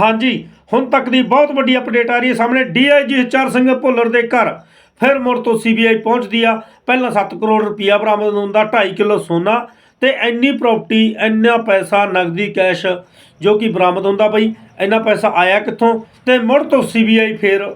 ਹਾਂਜੀ, ਹੁਣ ਤੱਕ ਦੀ ਬਹੁਤ ਵੱਡੀ ਅਪਡੇਟ ਆ ਰਹੀ ਹੈ ਸਾਹਮਣੇ ਡੀਆਈਜੀ ਹਚਰ ਸਿੰਘ ਭੁੱਲਰ ਦੇ ਘਰ। ਫਿਰ ਮੁੜ ਤੋਂ ਸੀਬੀਆਈ ਪਹੁੰਚਦੀ ਆ। ਪਹਿਲਾਂ 7 ਕਰੋੜ ਰੁਪਇਆ ਬਰਾਮਦ ਹੁੰਦਾ 2.5 ਕਿਲੋ ਸੋਨਾ ਤੇ ਇੰਨੀ ਪ੍ਰਾਪਰਟੀ ਇੰਨਾ ਪੈਸਾ ਨਗਦੀ ਕੈਸ਼ ਜੋ ਕਿ ਬਰਾਮਦ ਹੁੰਦਾ ਬਈ, ਇੰਨਾ ਪੈਸਾ ਆਇਆ ਕਿੱਥੋਂ? ਤੇ ਮੁੜ ਤੋਂ ਸੀਬੀਆਈ ਫਿਰ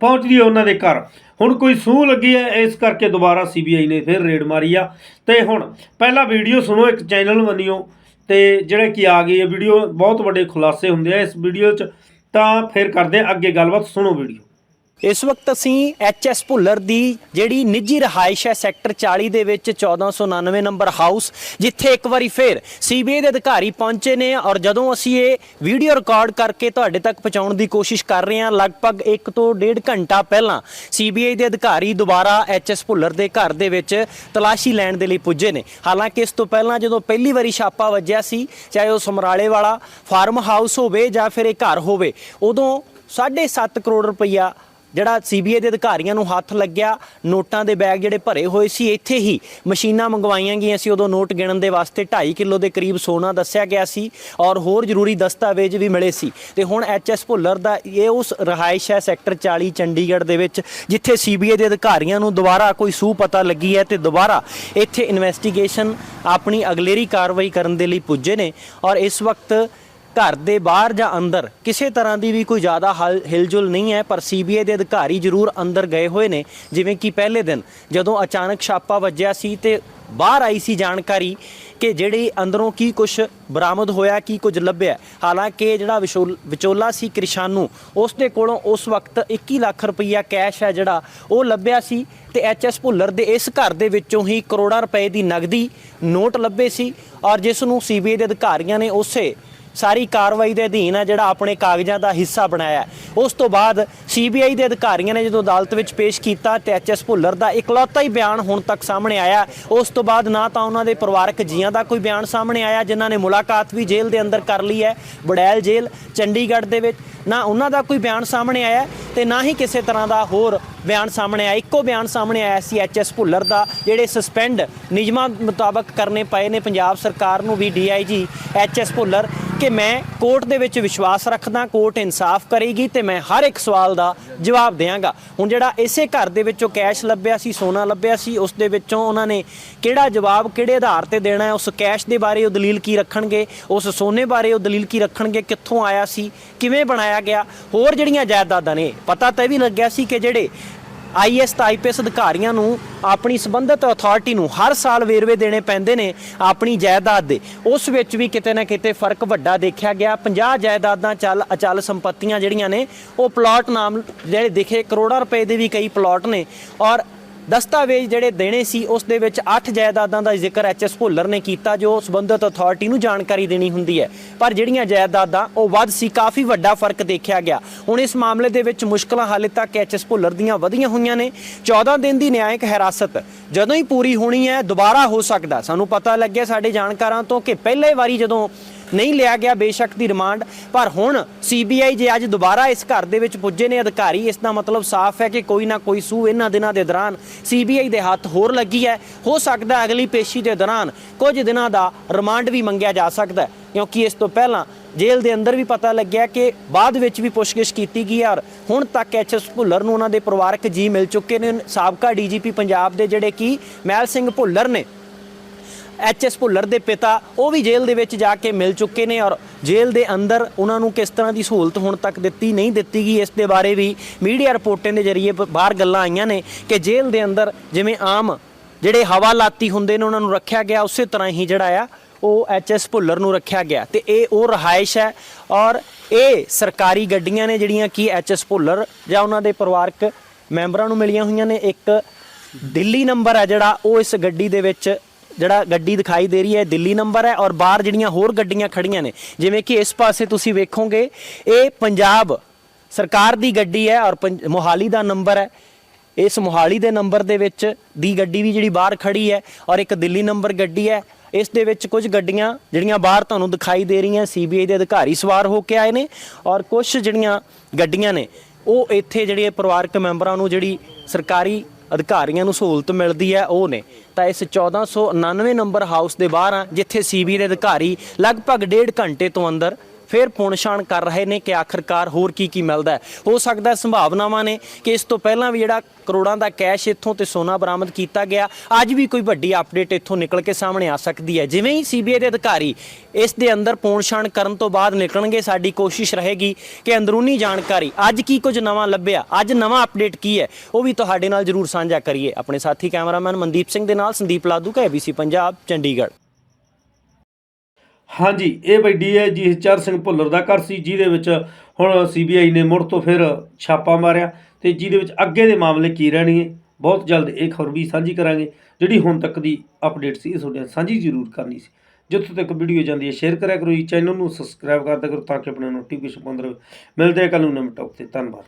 ਪਹੁੰਚਦੀ ਹੈ ਉਹਨਾਂ ਦੇ ਘਰ। ਹੁਣ ਕੋਈ ਸੂਹ ਲੱਗੀ ਹੈ, ਇਸ ਕਰਕੇ ਦੁਬਾਰਾ ਸੀਬੀਆਈ ਨੇ ਫਿਰ ਰੇਡ ਮਾਰੀ ਆ। ਤੇ ਹੁਣ ਪਹਿਲਾ ਵੀਡੀਓ ਸੁਣੋ ਇੱਕ ਚੈਨਲ ਬਣਿਓ। ਤੇ ਜਿਹੜੇ ਕਿ ਆ ਗਈ ਹੈ ਵੀਡੀਓ ਬਹੁਤ ਵੱਡੇ ਖੁਲਾਸੇ ਹੁੰਦੇ ਆ, ਇਸ ਵੀਡੀਓ 'ਚ ਤਾਂ ਫਿਰ ਕਰਦੇ ਆ, ਅੱਗੇ ਗੱਲਬਾਤ, ਸੁਣੋ ਵੀਡੀਓ। ਇਸ ਵਕਤ ਅਸੀਂ ਐਚਐਸ ਭੁੱਲਰ ਦੀ ਜਿਹੜੀ ਨਿੱਜੀ ਰਹਾਇਸ਼ ਹੈ ਸੈਕਟਰ 40 ਦੇ ਵਿੱਚ 1499 ਨੰਬਰ ਹਾਊਸ, ਜਿੱਥੇ ਇੱਕ ਵਾਰੀ ਫੇਰ ਸੀਬੀਆਈ ਦੇ ਅਧਿਕਾਰੀ ਪਹੁੰਚੇ ਨੇ ਔਰ ਜਦੋਂ ਅਸੀਂ ਇਹ ਵੀਡੀਓ ਰਿਕਾਰਡ ਕਰਕੇ ਤੁਹਾਡੇ ਤੱਕ ਪਹੁੰਚਾਉਣ ਦੀ ਕੋਸ਼ਿਸ਼ ਕਰ ਰਹੇ ਹਾਂ, ਲਗਭਗ 1 ਤੋਂ 1.5 ਘੰਟਾ ਪਹਿਲਾਂ ਸੀਬੀਆਈ ਦੇ ਅਧਿਕਾਰੀ ਦੁਬਾਰਾ ਐਚਐਸ ਭੁੱਲਰ ਦੇ ਘਰ ਦੇ ਵਿੱਚ ਤਲਾਸ਼ੀ ਲੈਣ ਦੇ ਲਈ ਪੁੱਜੇ ਨੇ। ਹਾਲਾਂਕਿ ਇਸ ਤੋਂ ਪਹਿਲਾਂ ਜਦੋਂ ਪਹਿਲੀ ਵਾਰੀ ਛਾਪਾ ਵੱਜਿਆ ਸੀ, ਚਾਹੇ ਉਹ ਸਮਰਾਲੇ ਵਾਲਾ ਫਾਰਮ ਹਾਊਸ ਹੋਵੇ ਜਾਂ ਫਿਰ ਇਹ ਘਰ ਹੋਵੇ, ਉਦੋਂ 7.5 ਕਰੋੜ ਰੁਪਈਆ ਜਿਹੜਾ ਸੀਬੀਆਈ ਦੇ ਅਧਿਕਾਰੀਆਂ ਨੂੰ ਹੱਥ ਲੱਗਿਆ, ਨੋਟਾਂ ਦੇ ਬੈਗ ਜਿਹੜੇ ਭਰੇ ਹੋਏ ਸੀ, ਇੱਥੇ ਹੀ ਮਸ਼ੀਨਾਂ ਮੰਗਵਾਈਆਂ ਗਈਆਂ ਸੀ। ਉਦੋਂ ਨੋਟ ਗਿਣਨ ਦੇ ਵਾਸਤੇ 2.5 ਕਿਲੋ ਦੇ ਕਰੀਬ ਸੋਨਾ ਦੱਸਿਆ ਗਿਆ ਸੀ ਔਰ ਹੋਰ ਜ਼ਰੂਰੀ ਦਸਤਾਵੇਜ਼ ਵੀ ਮਿਲੇ ਸੀ। ਤੇ ਹੁਣ ਐਚਐਸ ਭੁੱਲਰ ਦਾ ਇਹ ਉਸ ਰਹਾਇਸ਼ ਹੈ ਸੈਕਟਰ 40 ਚੰਡੀਗੜ੍ਹ ਦੇ ਵਿੱਚ, ਜਿੱਥੇ ਸੀਬੀਆਈ ਦੇ ਅਧਿਕਾਰੀਆਂ ਨੂੰ ਦੁਬਾਰਾ ਕੋਈ ਸੂਹ ਪਤਾ ਲੱਗੀ ਹੈ ਤੇ ਦੁਬਾਰਾ ਇੱਥੇ ਇਨਵੈਸਟੀਗੇਸ਼ਨ ਆਪਣੀ ਅਗਲੇਰੀ ਕਾਰਵਾਈ ਕਰਨ ਦੇ ਲਈ ਪੁੱਜੇ ਨੇ ਔਰ ਇਸ ਵਕਤ ਘਰ ਦੇ ਬਾਹਰ ਜਾਂ ਅੰਦਰ, ਕਿਸੇ ਤਰ੍ਹਾਂ ਦੀ ਵੀ ਕੋਈ ਜ਼ਿਆਦਾ ਹਲ- ਹਿਲਜੁਲ ਨਹੀਂ ਹੈ, ਪਰ ਸੀਬੀਆਈ ਦੇ ਅਧਿਕਾਰੀ ਜ਼ਰੂਰ ਅੰਦਰ ਗਏ ਹੋਏ ਨੇ, ਜਿਵੇਂ ਕਿ ਪਹਿਲੇ ਦਿਨ, ਜਦੋਂ ਅਚਾਨਕ ਛਾਪਾ ਵੱਜਿਆ ਸੀ ਤੇ ਬਾਹਰ ਆਈ ਸੀ ਜਾਣਕਾਰੀ ਕਿ ਜਿਹੜੀ ਅੰਦਰੋਂ ਕੀ ਕੁਝ ਬਰਾਮਦ ਹੋਇਆ, ਕੀ ਕੁਝ ਲੱਭਿਆ। ਹਾਲਾਂਕਿ ਜਿਹੜਾ ਵਿਸ਼ੋਲ- ਵਿਚੋਲਾ ਸੀ ਕ੍ਰਿਸ਼ਾਨੂ ਉਸ ਦੇ ਕੋਲੋਂ ਉਸ ਵਕਤ 21 ਲੱਖ ਰੁਪਈਆ ਕੈਸ਼ ਹੈ ਜਿਹੜਾ ਉਹ ਲੱਭਿਆ ਸੀ ਤੇ ਐਚਐਸ ਭੁੱਲਰ ਦੇ ਇਸ ਘਰ ਦੇ ਵਿੱਚੋਂ ਹੀ ਕਰੋੜਾਂ ਰੁਪਏ ਦੀ ਨਗਦੀ ਨੋਟ ਲੱਭੇ ਸੀ ਔਰ ਜਿਸ ਨੂੰ ਸੀਬੀਆਈ ਦੇ ਅਧਿਕਾਰੀਆਂ ਨੇ ਉਸੇ ਸਾਰੀ ਕਾਰਵਾਈ ਦੇ ਅਧੀਨ ਹੈ ਜਿਹੜਾ ਆਪਣੇ ਕਾਗਜ਼ਾਂ ਦਾ ਹਿੱਸਾ ਬਣਾਇਆ ਉਸ ਤੋਂ ਬਾਅਦ ਸੀਬੀਆਈ ਦੇ ਅਧਿਕਾਰੀਆਂ ਨੇ ਜਦੋਂ ਅਦਾਲਤ ਵਿੱਚ ਪੇਸ਼ ਕੀਤਾ ਤੇ ਐਚਐਸ ਭੁੱਲਰ ਦਾ ਇਕਲੌਤਾ ਹੀ ਬਿਆਨ ਹੁਣ ਤੱਕ ਸਾਹਮਣੇ ਆਇਆ। ਉਸ ਤੋਂ ਬਾਅਦ ਨਾ ਤਾਂ ਉਹਨਾਂ ਦੇ ਪਰਿਵਾਰਕ ਜੀਆਂ ਦਾ ਕੋਈ ਬਿਆਨ ਸਾਹਮਣੇ ਆਇਆ, ਜਿਨ੍ਹਾਂ ਨੇ ਮੁਲਾਕਾਤ ਵੀ ਜੇਲ੍ਹ ਦੇ ਅੰਦਰ ਕਰ ਲਈ ਹੈ ਬੜੈਲ ਜੇਲ੍ਹ, ਚੰਡੀਗੜ੍ਹ ਦੇ ਵਿੱਚ। ਨਾ ਉਹਨਾਂ ਦਾ ਕੋਈ ਬਿਆਨ ਸਾਹਮਣੇ ਆਇਆ ਤੇ ਨਾ ਹੀ ਕਿਸੇ ਤਰ੍ਹਾਂ ਦਾ ਹੋਰ ਬਿਆਨ ਸਾਹਮਣੇ ਆਇਆ। ਇੱਕੋ ਬਿਆਨ ਸਾਹਮਣੇ ਆਇਆ ਸੀ ਐਚਐਸ ਭੁੱਲਰ ਦਾ, ਜਿਹੜੇ ਸਸਪੈਂਡ ਨਿਯਮਾਂ ਮੁਤਾਬਕ ਕਰਨੇ ਪਏ ਨੇ ਪੰਜਾਬ ਸਰਕਾਰ ਨੂੰ ਵੀ ਡੀਆਈਜੀ ਐਚਐਸ ਭੁੱਲਰ। ਕਿ ਮੈਂ ਕੋਰਟ ਦੇ ਵਿੱਚ ਵਿਸ਼ਵਾਸ ਰੱਖਦਾ, ਕੋਰਟ ਇਨਸਾਫ ਕਰੇਗੀ ਤੇ ਮੈਂ ਹਰ ਇੱਕ ਸਵਾਲ ਦਾ ਜਵਾਬ ਦੇਵਾਂਗਾ। ਹੁਣ ਜਿਹੜਾ ਇਸੇ ਘਰ ਦੇ ਵਿੱਚੋਂ ਕੈਸ਼ ਲੱਭਿਆ ਸੀ, ਸੋਨਾ ਲੱਭਿਆ ਸੀ, ਉਸ ਦੇ ਵਿੱਚੋਂ ਉਹਨਾਂ ਨੇ ਕਿਹੜਾ ਜਵਾਬ, ਕਿਹੜੇ ਆਧਾਰ ਤੇ ਦੇਣਾ ਹੈ, ਉਸ ਕੈਸ਼ ਦੇ ਬਾਰੇ ਉਹ ਦਲੀਲ ਕੀ ਰੱਖਣਗੇ, ਉਸ ਸੋਨੇ ਬਾਰੇ ਉਹ ਦਲੀਲ ਕੀ ਰੱਖਣਗੇ, ਕਿੱਥੋਂ ਆਇਆ ਸੀ, ਕਿਵੇਂ ਬਣਾਇਆ ਗਿਆ, ਹੋਰ ਜਿਹੜੀਆਂ ਜਾਇਦਾਦਾਂ ਨੇ, ਪਤਾ ਤਾਂ ਇਹ ਵੀ ਲੱਗਿਆ ਸੀ ਕਿ ਜਿਹੜੇ ਆਈਐਸ ਤੇ ਆਈਪੀਐਸ ਅਧਿਕਾਰੀਆਂ ਨੂੰ ਆਪਣੀ ਸੰਬੰਧਿਤ ਅਥਾਰਟੀ ਨੂੰ ਹਰ ਸਾਲ ਵੇਰਵੇ ਦੇਣੇ ਪੈਂਦੇ ਨੇ ਆਪਣੀ ਜਾਇਦਾਦ ਦੇ। ਉਸ ਵਿੱਚ ਵੀ ਕਿਤੇ ਨਾ ਕਿਤੇ ਫ਼ਰਕ ਵੱਡਾ ਦੇਖਿਆ ਗਿਆ। 50 ਜਾਇਦਾਦਾਂ ਚੱਲ ਅਚਲ ਸੰਪਤੀਆਂ ਜਿਹੜੀਆਂ ਨੇ, ਉਹ ਪਲਾਟ ਨਾਮ ਜਿਹੜੇ ਦਿਖੇ ਕਰੋੜਾਂ ਰੁਪਏ ਦੇ ਵੀ ਕਈ ਪਲਾਟ ਨੇ। ਔਰ ਦਸਤਾਵੇਜ਼ ਜਿਹੜੇ ਦੇਣੇ ਸੀ, ਉਸ ਦੇ ਵਿੱਚ 8 ਜਾਇਦਾਦਾਂ ਦਾ ਜ਼ਿਕਰ ਐਚਐਸ ਭੁੱਲਰ ਨੇ ਕੀਤਾ, ਜੋ ਸੰਬੰਧਿਤ ਅਥਾਰਟੀ ਨੂੰ ਜਾਣਕਾਰੀ ਦੇਣੀ ਹੁੰਦੀ ਹੈ। ਪਰ ਜਿਹੜੀਆਂ ਜਾਇਦਾਦਾਂ, ਉਹ ਵੱਧ ਸੀ, ਕਾਫੀ ਵੱਡਾ ਫ਼ਰਕ ਦੇਖਿਆ ਗਿਆ। ਹੁਣ ਇਸ ਮਾਮਲੇ ਦੇ ਵਿੱਚ ਮੁਸ਼ਕਲਾਂ ਹਾਲੇ ਤੱਕ ਐਚਐਸ ਭੁੱਲਰ ਦੀਆਂ ਵਧੀਆਂ ਹੋਈਆਂ ਨੇ। 14 ਦਿਨ ਦੀ ਨਿਆਇਕ ਹਿਰਾਸਤ, ਜਦੋਂ ਹੀ ਪੂਰੀ ਹੋਣੀ ਹੈ, ਦੁਬਾਰਾ ਹੋ ਸਕਦਾ। ਸਾਨੂੰ ਪਤਾ ਲੱਗਿਆ ਸਾਡੇ ਜਾਣਕਾਰਾਂ ਤੋਂ ਕਿ ਪਹਿਲੇ ਵਾਰੀ ਜਦੋਂ ਨਹੀਂ ਲਿਆ ਗਿਆ ਬੇਸ਼ੱਕ ਦੀ ਰਿਮਾਂਡ। ਪਰ ਹੁਣ ਸੀਬੀਆਈ ਜੇ ਅੱਜ ਦੁਬਾਰਾ ਇਸ ਘਰ ਦੇ ਵਿੱਚ ਪੁੱਜੇ ਨੇ ਅਧਿਕਾਰੀ, ਇਸ ਦਾ ਮਤਲਬ ਸਾਫ਼ ਹੈ ਕਿ ਕੋਈ ਨਾ ਕੋਈ ਸੂ ਇਹਨਾਂ ਦਿਨਾਂ ਦੇ ਦੌਰਾਨ ਸੀਬੀਆਈ ਦੇ ਹੱਥ ਹੋਰ ਲੱਗੀ ਹੈ। ਹੋ ਸਕਦਾ ਅਗਲੀ ਪੇਸ਼ੀ ਦੇ ਦੌਰਾਨ ਕੁਝ ਦਿਨਾਂ ਦਾ ਰਿਮਾਂਡ ਵੀ ਮੰਗਿਆ ਜਾ ਸਕਦਾ ਕਿਉਂਕਿ ਇਸ ਤੋਂ ਪਹਿਲਾਂ ਜੇਲ੍ਹ ਦੇ ਅੰਦਰ ਵੀ ਪਤਾ ਲੱਗਿਆ ਕਿ ਬਾਅਦ ਵਿੱਚ ਵੀ ਪੁੱਛਗਿੱਛ ਕੀਤੀ ਗਈ ਔਰ ਹੁਣ ਤੱਕ ਐਚਐਸ ਭੁੱਲਰ ਨੂੰ ਉਹਨਾਂ ਦੇ ਪਰਿਵਾਰਕ ਜੀ ਮਿਲ ਚੁੱਕੇ ਨੇ। ਸਾਬਕਾ ਡੀਜੀਪੀ ਪੰਜਾਬ ਦੇ ਜਿਹੜੇ ਕਿ ਮਹਿਲ ਸਿੰਘ ਭੁੱਲਰ ਨੇ ਐਚਐਸ ਭੁੱਲਰ ਦੇ ਪਿਤਾ, ਉਹ ਵੀ ਜੇਲ੍ਹ ਦੇ ਵਿੱਚ ਜਾ ਕੇ ਮਿਲ ਚੁੱਕੇ ਨੇ ਔਰ ਜੇਲ੍ਹ ਦੇ ਅੰਦਰ ਉਹਨਾਂ ਨੂੰ ਕਿਸ ਤਰ੍ਹਾਂ ਦੀ ਸਹੂਲਤ ਹੁਣ ਤੱਕ ਦਿੱਤੀ, ਨਹੀਂ ਦਿੱਤੀ ਗਈ, ਇਸ ਦੇ ਬਾਰੇ ਵੀ ਮੀਡੀਆ ਰਿਪੋਰਟਾਂ ਦੇ ਜ਼ਰੀਏ ਬਾਹਰ ਗੱਲਾਂ ਆਈਆਂ ਨੇ ਕਿ ਜੇਲ੍ਹ ਦੇ ਅੰਦਰ ਜਿਵੇਂ ਆਮ ਜਿਹੜੇ ਹਵਾਲਾਤੀ ਹੁੰਦੇ ਨੇ ਉਹਨਾਂ ਨੂੰ ਰੱਖਿਆ ਗਿਆ, ਉਸੇ ਤਰ੍ਹਾਂ ਹੀ ਜਿਹੜਾ ਆ, ਉਹ ਐਚਐਸ ਭੁੱਲਰ ਨੂੰ ਰੱਖਿਆ ਗਿਆ। ਤੇ ਇਹ ਉਹ ਰਹਾਇਸ਼ ਹੈ ਔਰ ਇਹ ਸਰਕਾਰੀ ਗੱਡੀਆਂ ਨੇ ਜਿਹੜੀਆਂ ਕਿ ਐਚਐਸ ਭੁੱਲਰ ਜਾਂ ਉਹਨਾਂ ਦੇ ਪਰਿਵਾਰਕ ਮੈਂਬਰਾਂ ਨੂੰ ਮਿਲੀਆਂ ਹੋਈਆਂ ਨੇ। ਇੱਕ ਦਿੱਲੀ ਨੰਬਰ ਹੈ ਜਿਹੜਾ, ਉਹ ਇਸ ਗੱਡੀ ਦੇ ਵਿੱਚ ਜਿਹੜਾ ਗੱਡੀ ਦਿਖਾਈ ਦੇ ਰਹੀ ਹੈ ਦਿੱਲੀ ਨੰਬਰ ਹੈ ਔਰ ਬਾਹਰ ਜਿਹੜੀਆਂ ਹੋਰ ਗੱਡੀਆਂ ਖੜੀਆਂ ਨੇ, ਜਿਵੇਂ ਕਿ ਇਸ ਪਾਸੇ ਤੁਸੀਂ ਵੇਖੋਗੇ, ਇਹ ਪੰਜਾਬ ਸਰਕਾਰ ਦੀ ਗੱਡੀ ਹੈ ਔਰ ਪੰਜ- ਮੋਹਾਲੀ ਦਾ ਨੰਬਰ ਹੈ। ਇਸ ਮੋਹਾਲੀ ਦੇ ਨੰਬਰ ਦੇ ਵਿੱਚ ਦੀ ਗੱਡੀ ਵੀ ਜਿਹੜੀ ਬਾਹਰ ਖੜੀ ਹੈ ਔਰ ਇੱਕ ਦਿੱਲੀ ਨੰਬਰ ਗੱਡੀ ਹੈ। ਇਸ ਦੇ ਵਿੱਚ ਕੁਝ ਗੱਡੀਆਂ ਜਿਹੜੀਆਂ ਬਾਹਰ ਤੁਹਾਨੂੰ ਦਿਖਾਈ ਦੇ ਰਹੀਆਂ ਸੀਬੀਆਈ ਦੇ ਅਧਿਕਾਰੀ ਸਵਾਰ ਹੋ ਕੇ ਆਏ ਨੇ ਔਰ ਕੁਝ ਜਿਹੜੀਆਂ ਗੱਡੀਆਂ ਨੇ, ਉਹ ਇੱਥੇ ਜਿਹੜੇ ਪਰਿਵਾਰਕ ਮੈਂਬਰਾਂ ਨੂੰ ਜਿਹੜੀ ਸਰਕਾਰੀ ਅਧਿਕਾਰੀਆਂ ਨੂੰ ਸਹੂਲਤ ਮਿਲਦੀ ਹੈ ਉਹ ਨੇ। ਤਾਂ ਇਸ 1499 ਨੰਬਰ ਹਾਊਸ ਦੇ ਬਾਹਰ ਆ, ਜਿੱਥੇ ਸੀਬੀ ਦੇ ਅਧਿਕਾਰੀ ਲਗਭਗ ਡੇਢ ਘੰਟੇ ਤੋਂ ਅੰਦਰ ਫਿਰ ਪੁਣਛਾਣ ਕਰ ਰਹੇ ਨੇ ਕਿ ਆਖਰਕਾਰ ਹੋਰ ਕੀ ਕੀ ਮਿਲਦਾ ਹੋ। ਸਕਦਾ ਸੰਭਾਵਨਾਵਾਂ ਨੇ ਕਿ ਇਸ ਤੋਂ ਪਹਿਲਾਂ ਵੀ ਜਿਹੜਾ ਕਰੋੜਾਂ ਦਾ ਕੈਸ਼ ਇੱਥੋਂ ਤੇ ਸੋਨਾ ਬਰਾਮਦ ਕੀਤਾ ਗਿਆ, ਅੱਜ ਵੀ ਕੋਈ ਵੱਡੀ ਅਪਡੇਟ ਇੱਥੋਂ ਨਿਕਲ ਕੇ ਸਾਹਮਣੇ ਆ ਸਕਦੀ ਹੈ। ਜਿਵੇਂ ਹੀ ਸੀਬੀਆਈ ਦੇ ਅਧਿਕਾਰੀ ਇਸ ਦੇ ਅੰਦਰ ਪੋਣਛਾਣ ਕਰਨ ਤੋਂ ਬਾਅਦ ਨਿਕਲਣਗੇ, ਸਾਡੀ ਕੋਸ਼ਿਸ਼ ਰਹੇਗੀ ਕਿ ਅੰਦਰੂਨੀ ਜਾਣਕਾਰੀ, ਅੱਜ ਕੀ ਕੁਝ ਨਵਾਂ ਲੱਭਿਆ, ਅੱਜ ਨਵਾਂ ਅਪਡੇਟ ਕੀ ਹੈ, ਉਹ ਵੀ ਤੁਹਾਡੇ ਨਾਲ ਜਰੂਰ ਸਾਂਝਾ ਕਰੀਏ। ਆਪਣੇ ਸਾਥੀ ਕੈਮਰਾਮੈਨ ਮਨਦੀਪ ਸਿੰਘ ਦੇ ਨਾਲ ਸੰਦੀਪ ਲਾਦੂ ਕਾ ABC ਪੰਜਾਬ, ਚੰਡੀਗੜ੍ਹ। ਹਾਂਜੀ, ਇਹ ਬਈ ਡੀਆਈਜੀ ਹਰਚਰ ਸਿੰਘ ਭੁੱਲਰ ਦਾ ਘਰ ਸੀ, ਜਿਹਦੇ ਵਿੱਚ ਹੁਣ ਸੀਬੀਆਈ ਨੇ ਮੁੜ ਤੋਂ ਫਿਰ ਛਾਪਾ ਮਾਰਿਆ ਤੇ ਜਿਹਦੇ ਵਿੱਚ ਅੱਗੇ ਦੇ ਮਾਮਲੇ ਕੀ ਰਹਿਣਗੇ? ਬਹੁਤ ਜਲਦ ਇਹ ਖਬਰ ਵੀ ਸਾਂਝੀ ਕਰਾਂਗੇ, ਜਿਹੜੀ ਹੁਣ ਤੱਕ ਦੀ ਅਪਡੇਟ ਸੀ, ਇਹ ਤੁਹਾਡੇ ਨਾਲ ਸਾਂਝੀ ਜ਼ਰੂਰ ਕਰਨੀ ਸੀ। ਜਿੱਥੋਂ ਤੱਕ ਵੀਡੀਓ ਜਾਂਦੀ ਹੈ, ਸ਼ੇਅਰ ਕਰਿਆ ਕਰੋ ਜੀ, ਚੈਨਲ ਨੂੰ ਸਬਸਕ੍ਰਾਈਬ ਕਰਦਿਆ ਕਰੋ ਤਾਂ ਕਿ ਆਪਣੇ ਨੋਟੀਫਿਕੇਸ਼ਨ ਪਾਉਂਦੇ ਰਹੋ। ਮਿਲਦੇ ਕੱਲ ਨੂੰ ਨਵੇਂ ਟੌਪ ਤੇ, ਧੰਨਵਾਦ।